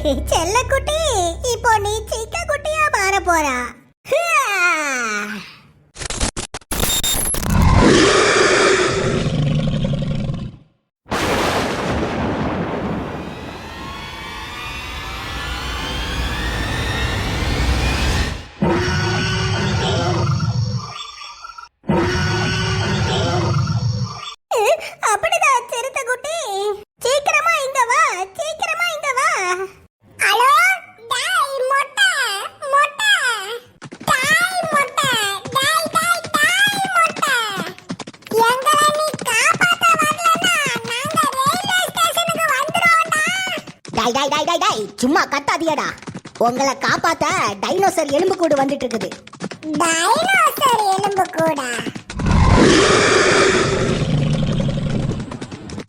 செல்லக்குட்டி இப்போ நீ சிக்க குட்டியா மாற போறா சும்மா கத்தாதியடா. உங்களை காப்பாத்த டைனோசர் எலும்பு கூடு வந்துட்டு இருக்குது டைனோசர் எலும்பு கூட.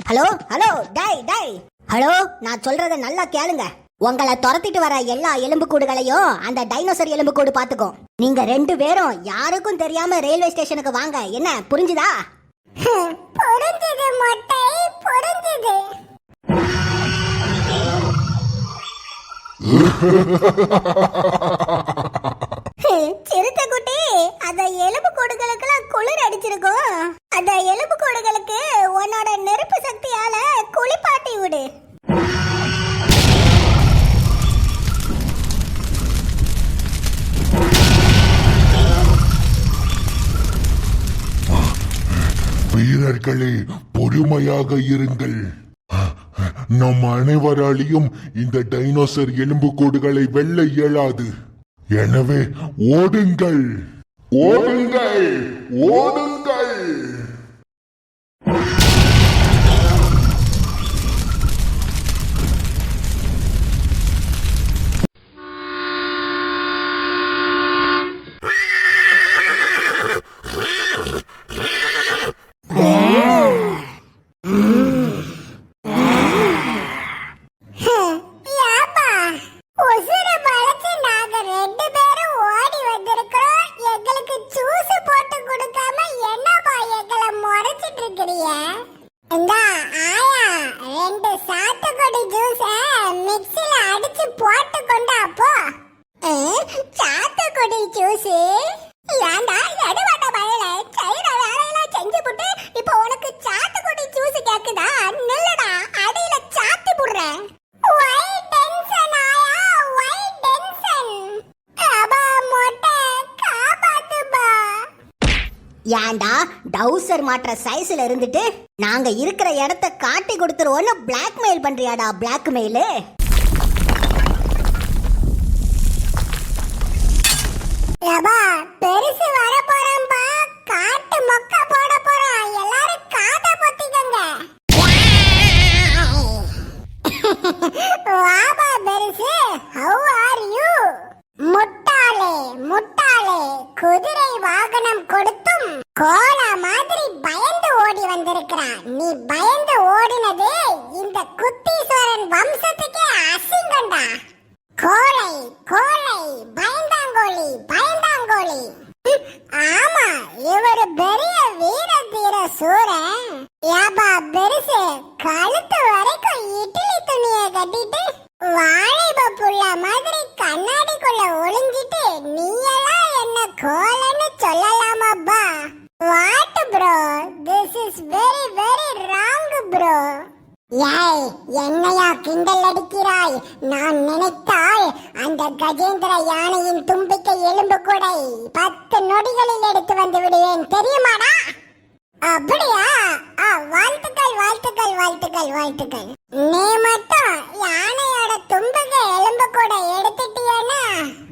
ஹலோ ஹலோ டை டை ஹலோ நான் சொல்றத நல்லா கேளுங்க. உங்களை துரத்திட்டு வர எல்லா எலும்பு கூடுகளையும் அந்த டைனோசர் எலும்பு கூடு பாத்துக்கும் நீங்க ரெண்டு பேரும் யாருக்கும் தெரியாம ரயில்வே ஸ்டேஷனுக்கு வாங்க. என்ன புரிஞ்சுதா? புரிஞ்சுது மொட்டை புரிஞ்சுது. சிறுத்தை குட்டி அந்த எலும்பு கோடுகளுக்கெல்லாம் குளிர் அடிச்சிருக்கும் அந்த எலும்பு கோடுகளுக்கு உன்னோட நெருப்பு சக்தியால குளிப்பாட்டி விடு. வீரர்களே பொறுமையாக இருங்கள். நம் அனைவராலையும் இந்த டைனோசர் எலும்புக்கூடுகளை வெல்ல இயலாது. எனவே ஓடுங்கள். ஓடுங்கள். ஓடுங்கள். ஏன்டா டவுசர் மாற்ற சைஸ்ல இருந்துட்டு நாங்க இருக்கிற இடத்த காட்டி கொடுத்துருவோம்னு பிளாக்மெயில் பண்றியாடா பிளாக்மெயில் அப்பா, இந்த குத்தீஸ்வரன் வம்சத்துக்கே அசிங்கண்டா கோழை கோழை பயந்தாங்கோழி பயந்தாங்கோழி. ஆமா இவரு பெரிய வீர தீர சூரன். ஏப்பா பெருசு கழுத்து வரைக்கும் இட்லி துணிய கட்டிட்டு வாழைப புள்ள மாதிரி கண்ணாடிக்குள்ள ஒளிஞ்சிட்டு நீ எல்லாம் என்ன கோலன்னு ஏய் என்னையா கிண்டல் அடிக்கிறாய்? நான் நினைத்தால் அந்த கஜேந்திர யானையின் தும்பிக்கை எலும்பு கூடை பத்து நொடிகளில் எடுத்து வந்து விடுவேன் தெரியுமாடா? அப்படியா? ஆ, வாழ்த்துக்கள் வாழ்த்துக்கள் வாழ்த்துக்கள் வாழ்த்துக்கள். நீ மட்டும் யானையோட தும்பக எலும்பு கூட எடுத்துட்டியனா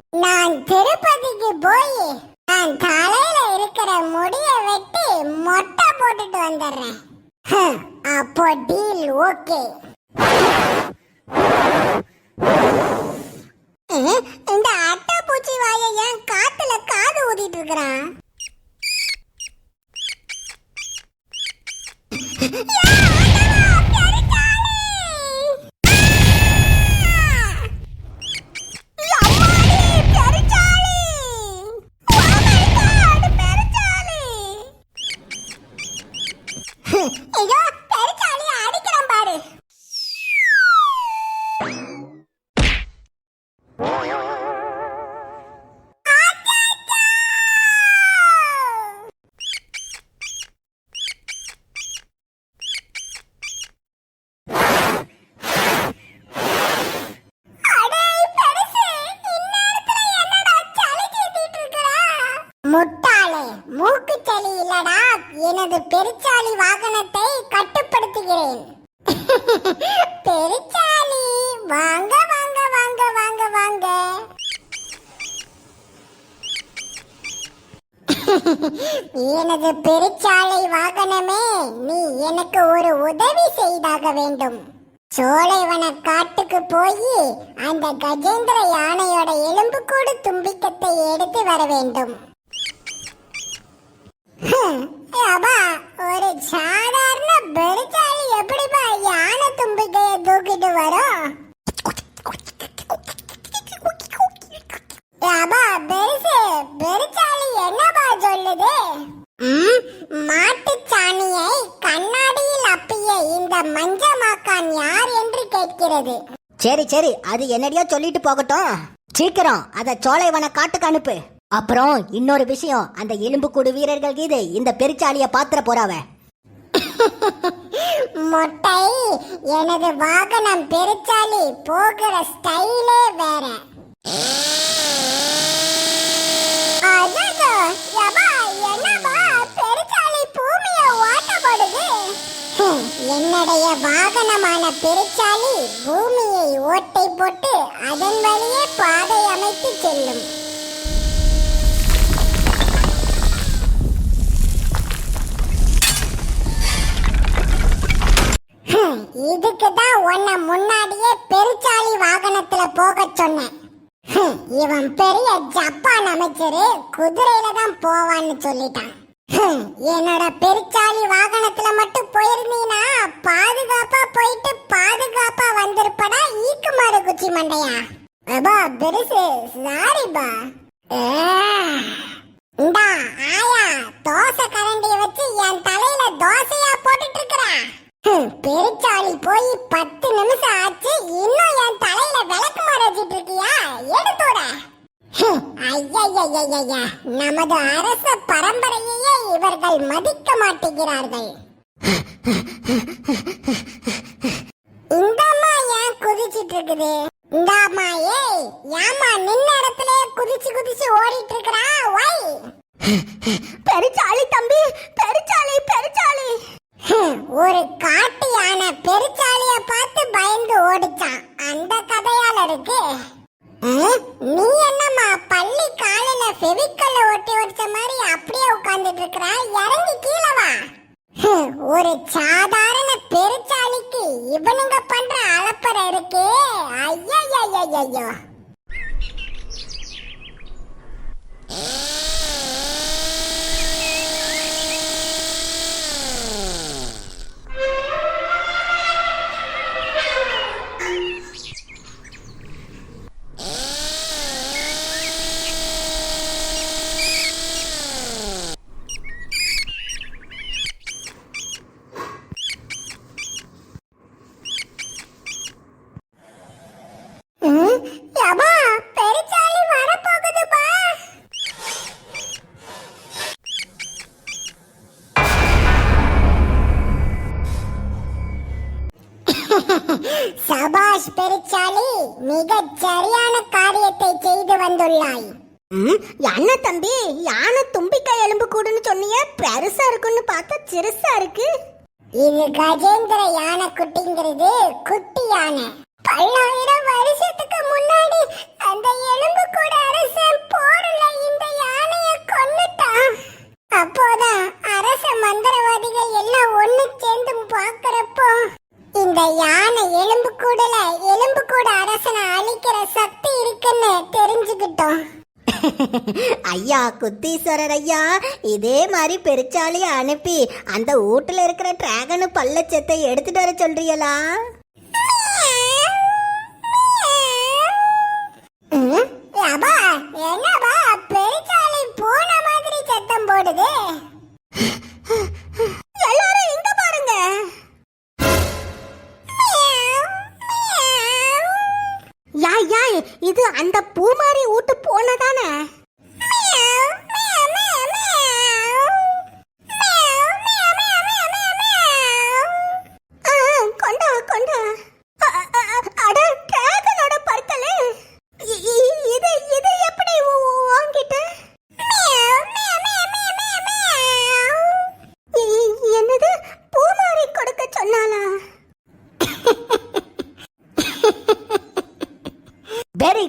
நான் திருப்பதிக்கு போய் நான் தலையில இருக்கிற முடிய வெட்டி மொட்டை போட்டுட்டு வந்துடுறேன். அப்போ டீல் ஓகே இந்த அட்டை பூச்சி வாயை ஏன் காத்துல காது ஊதிட்டு இருக்கிறான்? முட்டாளே மூக்குச்சளி இல்லடா. எனது பெருச்சாளி வாகனத்தை கட்டுப்படுத்துகிறேன். பெருச்சாளி வாங்க வாங்க வாங்க வாங்க வாங்க. எனது பெருச்சாலை வாகனமே நீ எனக்கு ஒரு உதவி செய்தாக வேண்டும். சோலைவன காட்டுக்கு போய் அந்த கஜேந்திர யானையோட எலும்புக்கூடு தும்பிக்கத்தை எடுத்து வர வேண்டும். அப்பா ஒரு சாதாரண பெருச்சாலி எப்படிப்பா யானை தும்பிக்கைய தூக்கிட்டு வரும்? அப்பா பெருசு பெருச்சாலி என்னப்பா சொல்லுது? ம், மாட்டுச் சாணியை கண்ணாடியில் அப்பிய இந்த மஞ்சமாக்கான் யார் என்று கேட்கிறது. சரி சரி அது என்னடியோ சொல்லிட்டு போகட்டும். சீக்கிரம் அத சோலைவன காட்டுக்கு அனுப்பு. அப்புறம் இன்னொரு விஷயம் அந்த எலும்புக்கூடு வீரர்கள் கீது இந்த பெருச்சாலிய பாத்திர போறாவ. மொட்டை எனது வாகனம் பெருச்சாலி போகிற ஸ்டைலே வேற. பூமியை என்னுடைய வாகனமான பெருச்சாலி பூமியை ஓட்டை போட்டு அதன் வழியே பாதை அமைத்து செல்லும். இதுக்கு தான் உன்னை முன்னாடியே பெருச்சாளி வாகனத்துல போக சொன்னேன். இவன் பெரிய ஜப்பான் அமைச்சரு குதிரையில தான் போவான்னு சொல்லிட்டான். என்னோட பெருச்சாளி வாகனத்துல மட்டும் போயிருந்தீனா பாதுகாப்பா போயிட்டு பாதுகாப்பா வந்திருப்படா ஈக்குமாறு குச்சி மண்டையா? அப்பா பெருசு சாரிப்பா இந்தா ஆயா தோசை கரண்டிய வச்சு என் தலையில தோசையா போட்டுட்டு இருக்கிறா பெருச்சாளி போய் பத்து நிமிஷம் ஆச்சு இன்னும் என் தலையில விளக்கு மாற வச்சிட்டு இருக்கியா? எடுத்துட. ஐயா நமது அரச பரம்பரையையே இவர்கள் மதிக்க மாட்டேங்கிறார்கள். இந்த அம்மா ஏன் குதிச்சிட்டு இருக்குது? இந்த அம்மா ஏய் ஏமா நின்ன இடத்துல குதிச்சு குதிச்சு ஓடிட்டு இருக்கிறா? ஒய் பெருச்சாளி தம்பி பெருச்சாளி பெருச்சாளி. ஒரு காட்டு யானை பெருச்சாலிய பார்த்து பயந்து ஓடிச்சான். அந்த கதையால இருக்கு. நீ என்னம்மா பள்ளி காலையில ஃபெவிக்கல்ல ஒட்டி ஒடிச்ச மாதிரி அப்படியே உட்கார்ந்துட்டு இருக்கற? இறங்கி கீழே வா. ஒரு சாதாரண பெருச்சாலிக்கு இவனுங்க பண்ற அலப்பறை இருக்கே. ஐயோ ஐயோ சபாஷ் பெருச்சாளி மிகச் சரியான காரியத்தை செய்து வந்துள்ளாய். என்ன தம்பி? யானை தும்பிக்கை எலும்பு கூடுன்னு சொன்னீங்க பெருசா இருக்குன்னு பார்த்தா சிறுசா இருக்கு. இது கஜேந்திர யானை குட்டிங்கிறது குட்டி யானை. பல்லாயிரம் வருஷத்துக்கு முன்னாடி அந்த எலும்பு கூட அரசன் போர்ல இந்த யானைய ஐயா குத்தீஸ்வரர் ஐயா இதே மாதிரி பெருச்சாலிய அனுப்பி அந்த வீட்டுல இருக்கிற டிராகனு பள்ளச்சத்தை எடுத்துட்டு வர சொல்றீங்களா?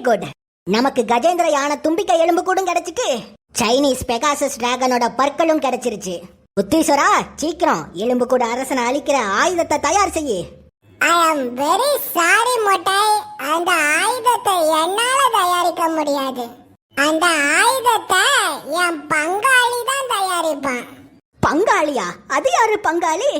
குட். நமக்கு கஜேந்திர யானை தும்பிக்கை எலும்பு கூடும் கிடைச்சிட்டு சைனீஸ் பெகாசஸ் டிராகனோட பற்களும் கிடைச்சிருச்சு. உத்தீஸ்வரா சீக்கிரம் எலும்பு கூட அரசனை அழிக்கிற ஆயுதத்தை தயார் செய்யு. ஐ அம் வெரி சாரி மொட்டாய் அந்த ஆயுதத்தை என்னால தயாரிக்க முடியாது. அந்த ஆயுதத்தை என் பங்காளி தான் தயாரிப்பான். பங்காளியா? அது யாரு பங்காளி?